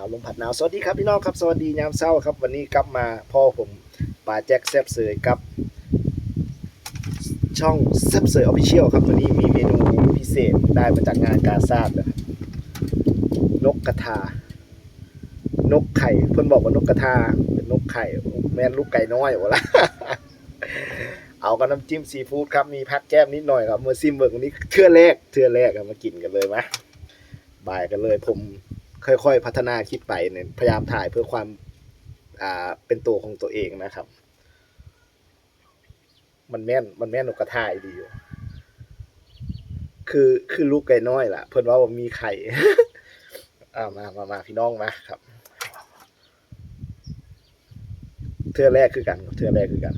าวลมผัดหนาวสวัสดีครับพี่น้องครับสวัสดียามเช้าครับ วันนี้กลับมาพ่อผมป่าแจ็คแซบเสยกับ ช่องแซบเสยออฟฟิเชียลครับวันนี้มีเมนูพิเศษได้มาจากงานกาซาดนะครับนกกระทานกไข่เพิ่นบอกว่านกกระทาเป็นนกไข่แม่นลูกไก่น้อยวะละเอากับน้ำจิ้มซีฟู้ดครับมีพักแก้มนิดหน่อยครับเมื่อซิมเบิร์กวันนี้เทื่อแรกเทื่อแรกครับมากินกันเลยมะบ่ายกันเลยผม ค่อยๆพัฒนาคลิปไปเนี่ยพยายามถ่ายเพื่อความอ่าเป็นตัวของตัวเองนะครับ มันแม่นมันแม่นนกกระทาอีดีอยู่คือคือลูกไก่น้อยล่ะ เพิ่นว่าว่ามีไข่อ่ามามามาพี่น้องมาครับ เทื่อแรกคือกันเทื่อแรกคือกัน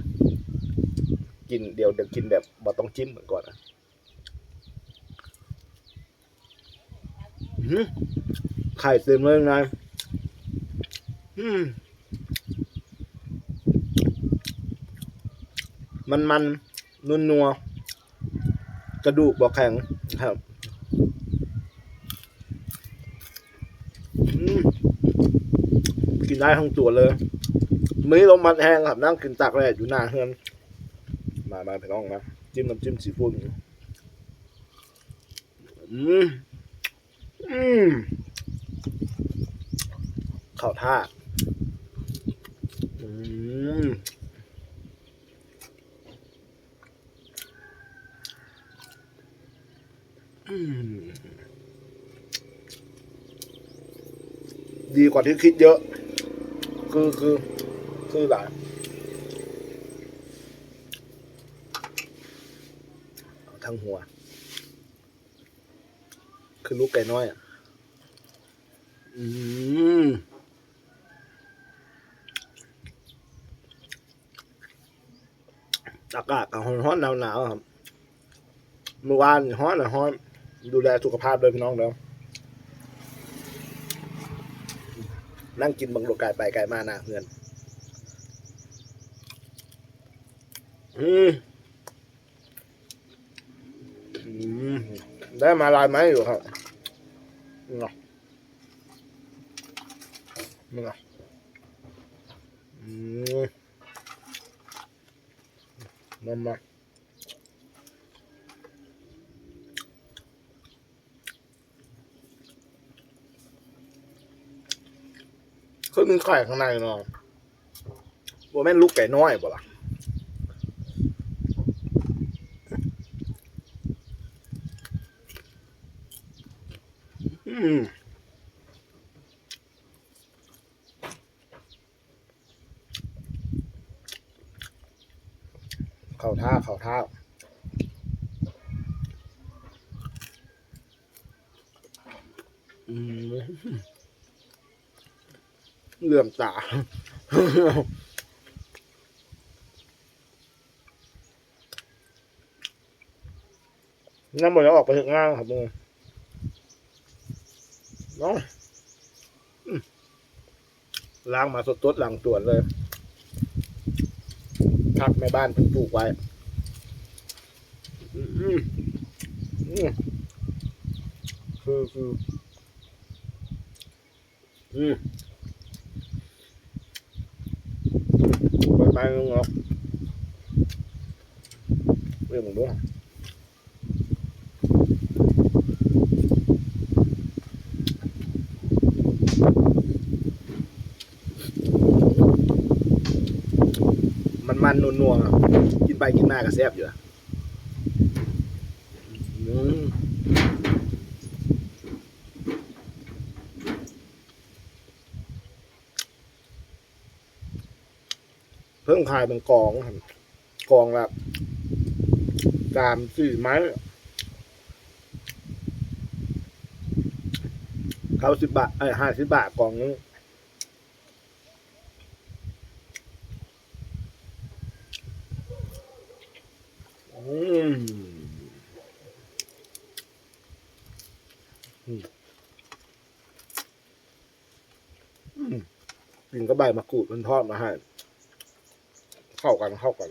กินเดี๋ยวเดี๋ยวกินแบบบ่ต้องจิ้มเหมือนก่อนนะ ไข่เต็มเลยนายอืมมันมันนุ่นนัว กระดูกบอกแข็งครับกินได้ทั้งตัวเลยมื้อลมมันแห้งครับ นั่งกินตากแดดอยู่หน้าเฮือน มามาพี่น้องนะจิ้มน้ำจิ้มซีฟู้ดอืมอืม ข้าท่า อืมดีกว่าที่คิดเยอะ คือคือคือหลายทั้งหัว คือลูกไก่น้อยอะ อืม อากาศก็ร้อนๆหนาวๆครับเมื่อวานร้อนอะร้อนดูแลสุขภาพด้วยพี่น้องเด้อนั่งกินบังโลกไก่ไปไก่มานะเพื่อนอืมอืมได้มาลายไม้อยู่ครับนี่ไงนี่ไงอืม มามาคือมีไข่ข้างในเนาะบัวแม่นลูกไก่น้อยบ่ล่ะอืม เข่าเท่าเลื่อมตานั่นหมดแล้วออกไปถึงง่างครับมึงนาะอืมล้างมาสดๆหลังตรวจเลยทักแม่บ้านเพิ่งปลูกไว้ คือคืออืมไปไปลงเนาะเรื่องมึงด้วยมันมันนัวนัวๆกินไปกินมาก็แซ่บอยู่อะอืม เพิ่งขายเป็นกองครับกองละสามสี่ไม้เขาสิบบาทเอ้ห้าสิบบาทกองนึงอืมอืมกินก็ใบมะกรูดมันทอดมาให้ เข้ากันเข้ากัน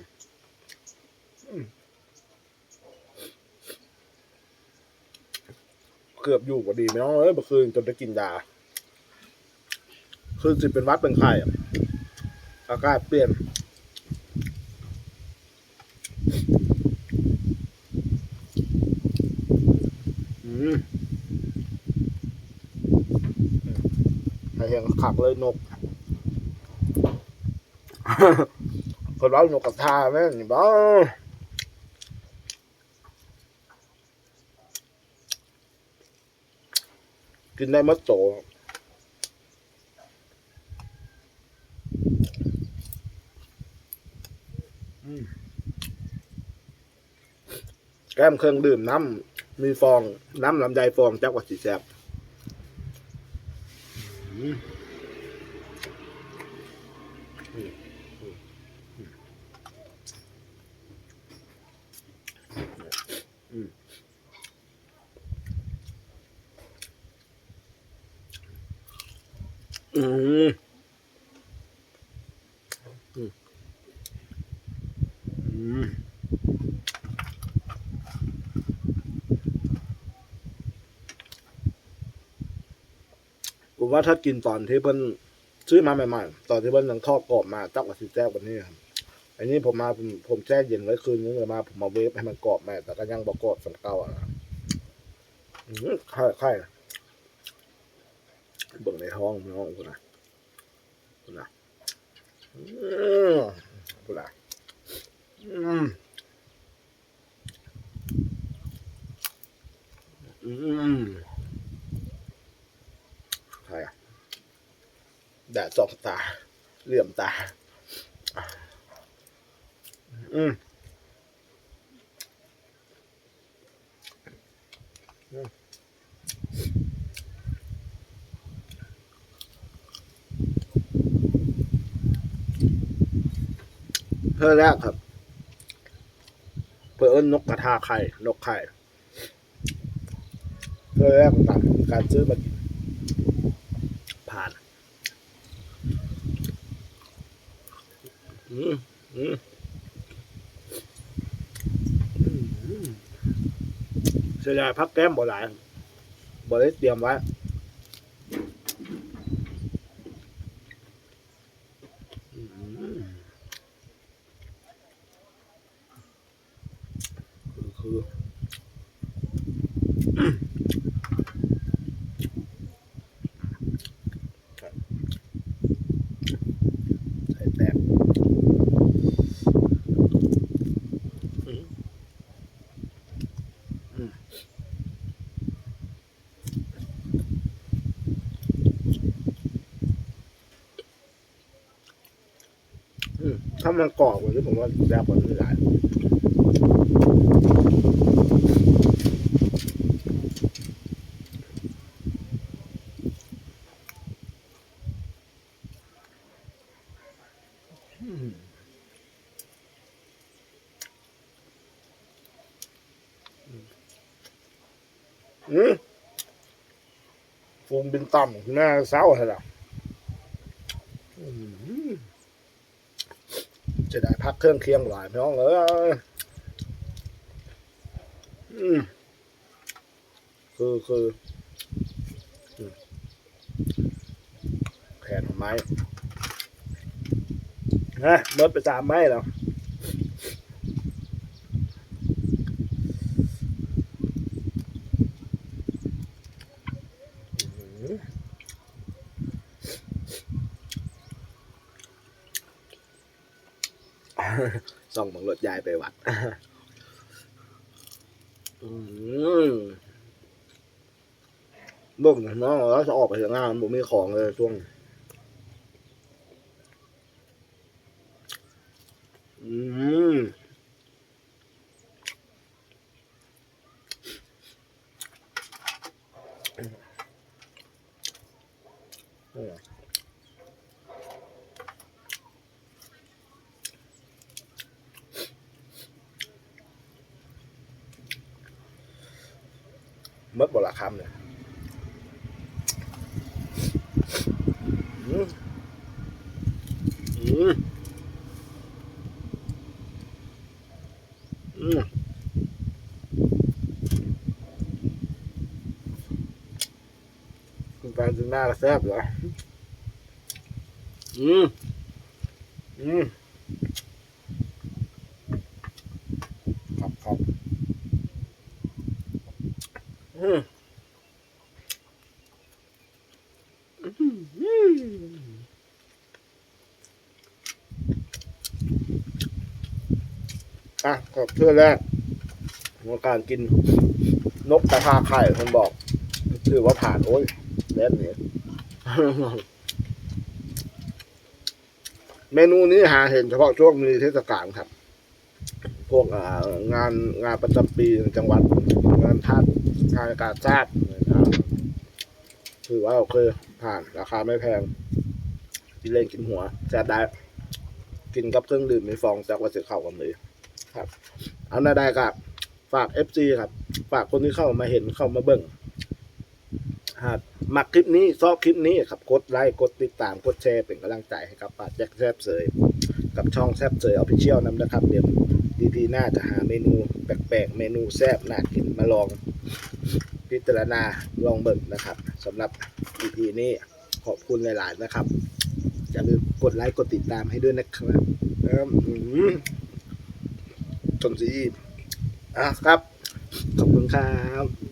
เกือบอยู่กว่าดีไมน้องเอ้ยเมื่อคืนจนได้กินยาคือสิเป็นวัดเป็นไข้อากาศเปลี่ยนอืมใครเห็นขักเลยนก คนเรานกกระทาแม่นบ้ากินได้มัดโตอืมแก้มเครื่องดื่มน้ำมีฟอง น้ำลำไยฟองจักว่าสีแซ่บอืมอืมอืมอืม อืมอืมผมว่าถ้ากินตอนที่เพิ่นซื้อมาใหม่ๆ ตอนที่เพิ่นยังทอดกรอบมาจักว่าสิแซ่บกว่านี้ครับ อันนี้ผมมาผมผมแช่เย็นไว้คืนนึงเลยมา ผมมาเวฟให้มันกรอบแม่แต่ก็ยังบ่กรอบสันเก่าอะนะอืมไข่ไข่ เบิ่งในท้องน้องคุณนะคุณนะคุณนะอืมอืมใครอะแดดสองตา เหลื่อมตา อืมอืม เพื่อแรกครับ เพื่อนนกกระทาไข่ นกไข่เพื่อแรกต่างการซื้อมากินผ่าน อืมอืมอืมอืมเสียดายพักแก้มบ่หลายบ่ได้เตรียมไว้อืมคือคืออืมใส่แตกอืมอืม อืมถ้ามันกรอบกว่านี้ผมว่าแซ่บกว่านี้หลายอืมอืมฟูงบินต่ำหน้าเศร้าเหรอม จะได้พักเครื่องเคียงหลายพี่น้องเอ้ยอืมคือคือแขนของไม้นะรถไปสามไม้แล้ว อื้อหือ ส่องบังรถยายไปวัดบิ่งนะน้องแล้วจะออกไปทากงานผมมีของเลยช่วง อืมอืม เมื่อบละคำเนี่ยอืมอืมอืมคุณแฟนจึงหน้าแซ่บเหรออืมอืม ครับครับอืมอืม อะขอบเพื่อนแรกของการกินนกกระทาไข่คนบอกถือว่าผ่านโอ้ยเล่นเนี่ยเมนูนี้หาเห็นเฉพาะช่วงมีเทศกาลครับ พวกงานงานประจำปีจังหวัด งานทัดงานการชาตินะครับถือว่าโอเคผ่านราคาไม่แพงกินเล่นกินหัวแซ่บได้ กินกับเครื่องดื่มมีฟองจากวัดเสือเข้ากันเลย ครับ เอาหน้าได้ครับ ฝาก FC ครับ ฝากคนที่เข้ามาเห็นเข้ามาเบิ่งหากมักคลิปนี้ชอบคลิปนี้ครับกดไลค์กดติดตามกดแชร์เป็นกำลังใจให้กับป้าแจ็คแซบเสยกับช่องแซบเสยออฟฟิเชียลนำนะครับ เดี๋ยวดีพีหน้าจะหาเมนูแปลกๆ เมนูแซบน่ากินมาลองพิจารณาลองเบิ่งนะครับสำหรับ EP นี้ขอบคุณหลาย ๆ นะครับอย่าลืมกดไลค์กดติดตามให้ด้วยนะครับ นะครับอืมชนสีอะครับ ขอบคุณครับ